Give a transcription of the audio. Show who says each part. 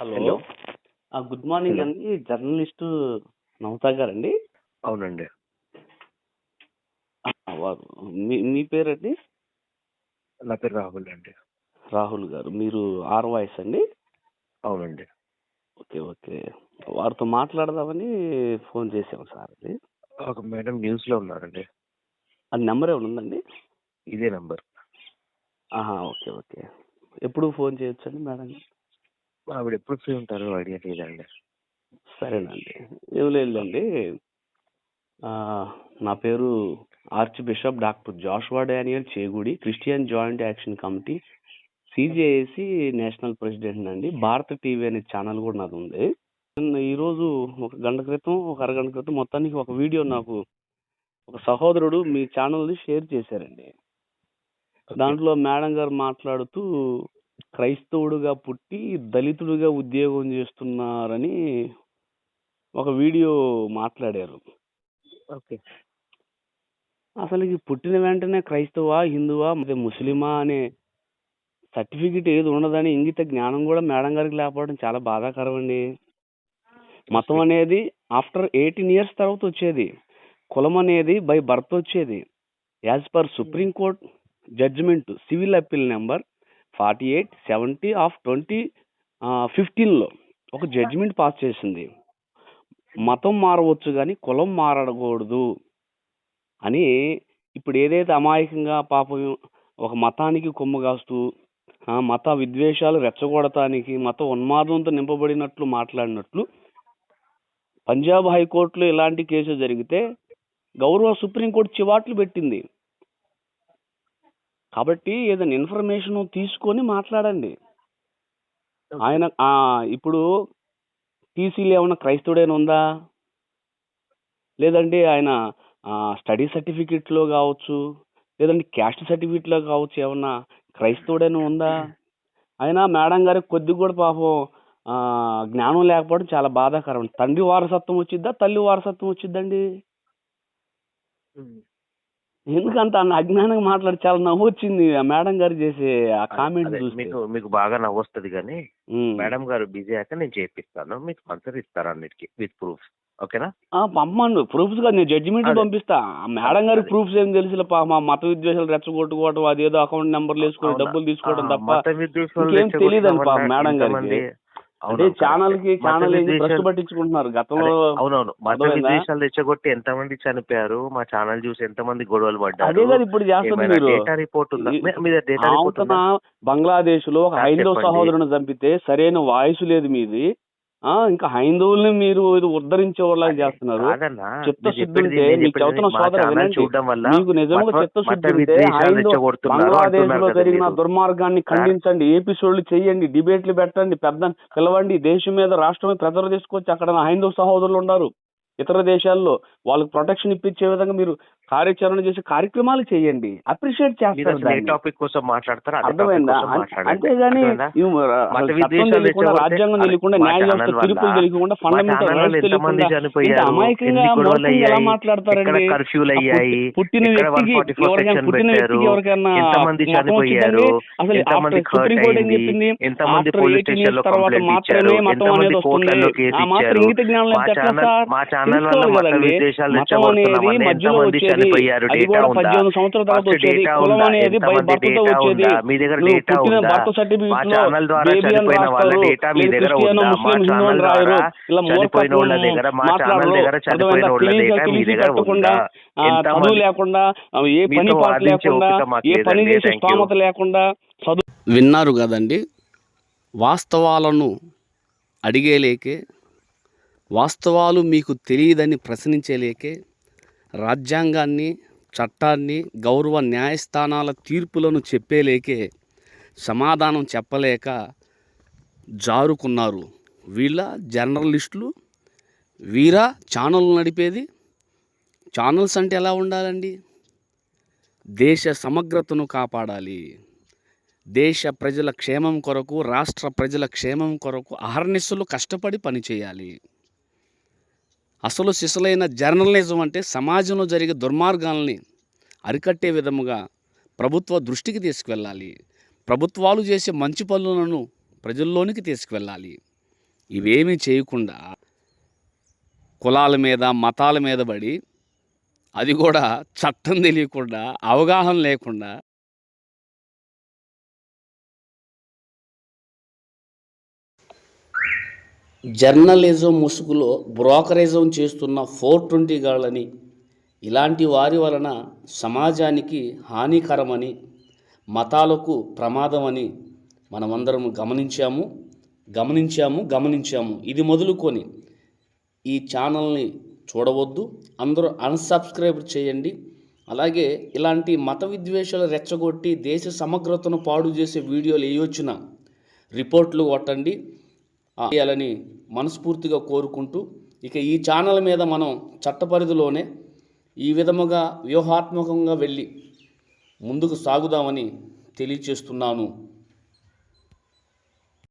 Speaker 1: Hello. Good morning. అండి. Journalist Navatha గారండి.
Speaker 2: అవునండి.
Speaker 1: మీ పేరండి?
Speaker 2: నా పేరు రాహుల్ అండి.
Speaker 1: రాహుల్ గారు. మీరు ఆర్ వాయిస్ అండి?
Speaker 2: అవునండి.
Speaker 1: Okay okay. వారితో మాట్లాడదామని ఫోన్ చేసాం సార్ అది
Speaker 2: ఒక మేడం న్యూస్లో ఉన్నారండి.
Speaker 1: అది నెంబర్ ఏమైనా ఉందండి?
Speaker 2: ఇదే నంబర్.
Speaker 1: ఆహా ఓకే ఓకే. ఎప్పుడు ఫోన్ చేయొచ్చండి మేడం?
Speaker 2: ఆవిడ ఎప్పుడు ఫ్రీ ఉంటారో ఐడియా లేదండి.
Speaker 1: సరేనండి. ఏం లేదండి నా పేరు archbishop doctor Joshua Daniel Chegudi christian joint action committee CJAC national president అండి భారత టీవీ అనే ఛానల్ కూడా నాది ఉంది. ఈరోజు ఒక గంట క్రితం ఒక అరగంట క్రితం మొత్తానికి ఒక వీడియో నాకు ఒక సహోదరుడు మీ ఛానల్ని షేర్ చేశారండి. దాంట్లో మేడం గారు మాట్లాడుతూ క్రైస్తవుడుగా పుట్టి దళితుడుగా ఉద్యోగం చేస్తున్నారని ఒక వీడియో మాట్లాడారు.
Speaker 2: ఓకే.
Speaker 1: అసలు ఈ పుట్టిన వెంటనే క్రైస్తవా హిందువా మరి ముస్లిమా అనే సర్టిఫికెట్ ఏది ఉండదని ఇంగిత జ్ఞానం కూడా మేడం గారికి లేకపోవడం చాలా బాధాకరం అండి మతం అనేది ఆఫ్టర్ ఎయిటీన్ ఇయర్స్ తర్వాత వచ్చేది. కులం అనేది బై బర్త్ వచ్చేది. As per supreme court judgement civil appeal number forty eight seventy of twenty ఫిఫ్టీన్లో ఒక జడ్జిమెంట్ పాస్ చేసింది. మతం మారవచ్చు కానీ కులం మారకూడదు అని ఇప్పుడు ఏదైతే అమాయకంగా పాపం ఒక మతానికి కొమ్ము కాస్తూ మత విద్వేషాలు రెచ్చగొడటానికి మత ఉన్మాదంతో నింపబడినట్లు మాట్లాడినట్లు పంజాబ్ హైకోర్టులో ఇలాంటి కేసు జరిగితే గౌరవ సుప్రీంకోర్టు చివాట్లు పెట్టింది. కాబట్టి ఏదైనా ఇన్ఫర్మేషన్ తీసుకొని మాట్లాడండి. ఆయన ఇప్పుడు టీసీలో ఏమైనా క్రైస్తవుడైనా ఉందా? లేదంటే ఆయన స్టడీ సర్టిఫికెట్లో కావచ్చు లేదంటే క్యాస్ట్ సర్టిఫికెట్లో కావచ్చు ఏమన్నా క్రైస్తవుడైనా ఉందా? అయినా మేడం గారికి కొద్ది కూడా పాపం జ్ఞానం లేకపోవడం చాలా బాధాకరం. తండ్రి వారసత్వం వచ్చిద్దా? తల్లి వారసత్వం వచ్చిద్దండి? ఎందుకంత అజ్ఞానంగా మాట్లాడి చాలా నవ్వు వచ్చింది ఆ మేడం గారు చేసే ఆ కామెంట్
Speaker 2: మీకు మీకు బాగా నవ్వొస్తుంది కానీ
Speaker 1: ఉమ్.
Speaker 2: మేడం గారు బిజీ అయ్యాక నేను చేపిస్తాను మీకు ఆన్సర్ ఇస్తారు అన్నిటికీ విత్ ప్రూఫ్ ఓకేనా
Speaker 1: పంపండి ప్రూఫ్స్గా నేను జడ్జిమెంట్. పంపిస్తా ఆ మేడం గారి. ప్రూఫ్స్ ఏం తెలుసులే పా మా మత విద్వేషాలు రెచ్చగొట్టుకోవడం అదేదో అకౌంట్ నెంబర్లు వేసుకొని
Speaker 2: అవునా?
Speaker 1: డబ్బులు తీసుకోవడం తప్ప
Speaker 2: వల్ల
Speaker 1: మేడం గారికి. అంటే
Speaker 2: ఛానల్కి.
Speaker 1: ఛానల్
Speaker 2: విద్వేషాలు-
Speaker 1: పట్టించుకుంటున్నారు. గతంలో
Speaker 2: అవునవును. మత? విద్వేషాలు రెచ్చగొట్టి ఎంతమంది చనిపోయారు? మా ఛానల్ చూసి ఎంతమంది గొడవలు
Speaker 1: అదే
Speaker 2: పడ్డారు
Speaker 1: కదా ఇప్పుడు
Speaker 2: డేటా రిపోర్ట్ ఉందా? డేటా రిపోర్ట్
Speaker 1: బంగ్లాదేశ్లో ఒక
Speaker 2: చెప్పండి.
Speaker 1: సహోదరుని చంపితే సరైన వాయిస్ లేదు మీది. ఇంకా హైందవుల్ని మీరు ఉద్ధరించేవాళ్ళగా చేస్తున్నారు మీకు సోదరు వినండి. మీకు నిజంగా హైందవ
Speaker 2: బంగ్లాదేశ్లో
Speaker 1: జరిగిన
Speaker 2: మీరు.
Speaker 1: దుర్మార్గాన్ని ఖండించండి ఎపిసోడ్లు చేయండి డిబేట్లు పెట్టండి పెద్ద పిలవండి దేశం మీద రాష్ట్రం మీద ప్రెజర్ తీసుకొచ్చి అక్కడ హైందవ సహోదరులు ఉన్నారు ఇతర దేశాల్లో వాళ్ళకి ప్రొటెక్షన్ ఇప్పించే విధంగా మీరు కార్యాచరణ చేసే కార్యక్రమాలు చేయండి. అప్రిషియేట్ చేస్తారు
Speaker 2: ఏ. టాపిక్ కోసం మాట్లాడతారో
Speaker 1: అర్థమైందా? అంతేగాని రాజ్యాంగం తెలియకుండా న్యాయ వ్యవస్థ తీర్పులు తెలియకుండా ఫండమెంటల్ రైట్స్ తెలియకుండా అమాయకంగా ఎలా మాట్లాడతారండి?
Speaker 2: కర్ఫ్యూలు అయ్యాయి
Speaker 1: పుట్టి- పుట్టిన వ్యక్తికి
Speaker 2: 144
Speaker 1: ఎవరికైనా పుట్టిన వ్యక్తికి ఎవరికైనా
Speaker 2: ఎంతమంది చనిపోయారు?
Speaker 1: అసలు సుప్రీం కోర్ట్ ఏం చెప్పింది?
Speaker 2: ఎంతమంది పోలీస్
Speaker 1: స్టేషన్లో తర్వాత మాత్రమే మతం అనేది వస్తుంది. ఆ మాత్రం ఇంగిత జ్ఞానం
Speaker 2: మా ఛానల్
Speaker 1: సార్
Speaker 2: మా ఛానల్ వల్ల మత
Speaker 1: కదండి.
Speaker 2: విద్వేషాలు
Speaker 1: మతం అనేది మధ్యలో
Speaker 2: చనిపోయారు
Speaker 1: అది
Speaker 2: డేటా
Speaker 1: కూడా
Speaker 2: ఉందా?
Speaker 1: పద్దెనిమిది సంవత్సరాల తర్వాత
Speaker 2: ఫస్ట్
Speaker 1: వచ్చేది
Speaker 2: డేటా
Speaker 1: కులం
Speaker 2: ఉందా?
Speaker 1: అనేది బై
Speaker 2: ఎంతమంది
Speaker 1: భర్తతో
Speaker 2: డేటా
Speaker 1: వచ్చేది?
Speaker 2: ఉందా? మీ దగ్గర
Speaker 1: నువ్వు
Speaker 2: డేటా
Speaker 1: పుట్టిన
Speaker 2: ఉందా?
Speaker 1: బర్త్
Speaker 2: మా
Speaker 1: సర్టిఫికెట్లో
Speaker 2: ఛానల్ ద్వారా
Speaker 1: బేబీ అని
Speaker 2: చనిపోయిన వాళ్ళ
Speaker 1: రాస్తారు.
Speaker 2: డేటా మీ
Speaker 1: లేదు
Speaker 2: దగ్గర
Speaker 1: క్రిస్టియన్
Speaker 2: ఉందా? మా
Speaker 1: ముస్లిం హిందూ
Speaker 2: ఛానల్
Speaker 1: అని రాయరు.
Speaker 2: ద్వారా
Speaker 1: ఇలా
Speaker 2: చనిపోయిన వాళ్ళ
Speaker 1: మూర్ఖత్వం
Speaker 2: దగ్గర మా ఛానల్
Speaker 1: మాట్లాడరు.
Speaker 2: దగ్గర చనిపోయిన
Speaker 1: అర్థమైందా?
Speaker 2: వాళ్ళ
Speaker 1: తెలిసి
Speaker 2: దగ్గర మీ
Speaker 1: తెలిసి
Speaker 2: దగ్గర
Speaker 1: పెట్టకుండా
Speaker 2: ఉందా?
Speaker 1: ఆ,
Speaker 2: ఎంతమంది
Speaker 1: చదువు లేకుండా ఏ పని పాట లేకుండా
Speaker 2: ఓపిక మాకు
Speaker 1: ఏ పని
Speaker 2: లేదండి
Speaker 1: చేసే
Speaker 2: థ్యాంక్ యూ
Speaker 1: స్తోమత లేకుండా చదువు విన్నారు కదండి వాస్తవాలను అడిగేలేకే వాస్తవాలు మీకు తెలియదని ప్రశ్నించలేకే రాజ్యాంగాన్ని చట్టాన్ని గౌరవ న్యాయస్థానాల తీర్పులను చెప్పేలేకే సమాధానం చెప్పలేక జారుకున్నారు. వీళ్ళ జర్నలిస్టులు వీరా ఛానల్ నడిపేది ఛానల్స్ అంటే ఎలా ఉండాలండి? దేశ సమగ్రతను కాపాడాలి. దేశ ప్రజల క్షేమం కొరకు రాష్ట్ర ప్రజల క్షేమం కొరకు అహర్నిశలు కష్టపడి పనిచేయాలి. అసలు సిసలైన జర్నలిజం అంటే సమాజంలో జరిగే దుర్మార్గాల్ని అరికట్టే విధముగా ప్రభుత్వ దృష్టికి తీసుకువెళ్ళాలి. ప్రభుత్వాలు చేసే మంచి పనులను ప్రజల్లోనికి తీసుకువెళ్ళాలి. ఇవేమీ చేయకుండా కులాల మీద మతాల మీద పడి అది కూడా చట్టం తెలియకుండా అవగాహన లేకుండా జర్నలిజం ముసుగులో బ్రోకరిజం చేస్తున్న ఫోర్ ట్వంటీ గాళ్ళని ఇలాంటి వారి వలన సమాజానికి హానికరమని మతాలకు ప్రమాదమని మనమందరం గమనించాము గమనించాము గమనించాము. ఇది మొదలుకొని ఈ ఛానల్ని చూడవద్దు. అందరూ అన్సబ్స్క్రైబ్ చేయండి. అలాగే ఇలాంటి మత విద్వేషాలు రెచ్చగొట్టి దేశ సమగ్రతను పాడు చేసే వీడియోలు ఏ వచ్చినా రిపోర్ట్లు కొట్టండి. చేయాలని మనస్ఫూర్తిగా కోరుకుంటూ ఇక ఈ ఛానల్ మీద మనం చట్టపరిధిలోనే ఈ విధముగా వ్యూహాత్మకంగా వెళ్ళి ముందుకు సాగుదామని తెలియచేస్తున్నాను.